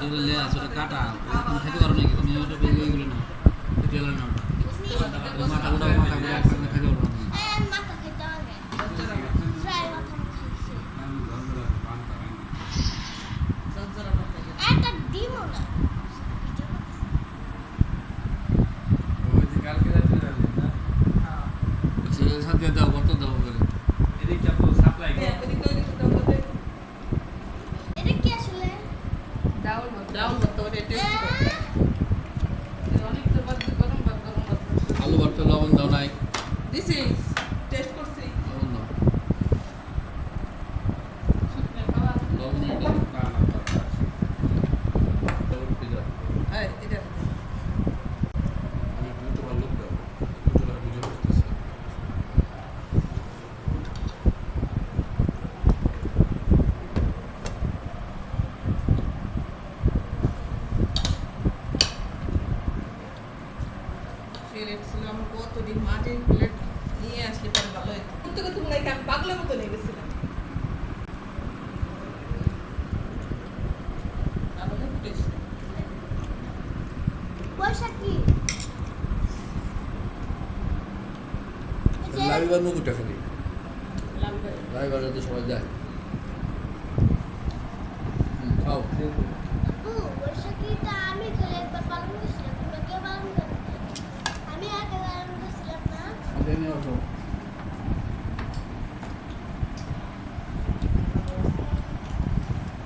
যেগুলো লেয়া আছে ওটা কাটা তুমি খেতে পারো নাকি? তুমি ওটা বেগে এগুলো না এটা হলো না ওটা মাথা ওটা মাথা গুলো একসঙ্গে খেতে পারো না মাথা খেতে হবে ফ্রাই মাথা খাইছে একটা ডিমও না সেগুলো সাথে দাও কত কি আসলে আলু ভর্তা লবণ দাও নাই। This is taste করছি লবণ দাও লবণ এটা লবণ পিজা এই, এটা আমি একটু ভালো দাও একটু ভালো ভিডিও করতেছি ছিল আমার কতদিন মাটির প্লেট নিয়ে আসলে পরে ভালো হতো করতে করতে মনে হয় আমি পাগলের মতো নিয়ে গেছিলাম মুকুটা খালি। যাতে সবাই যায়। খাও। I mean.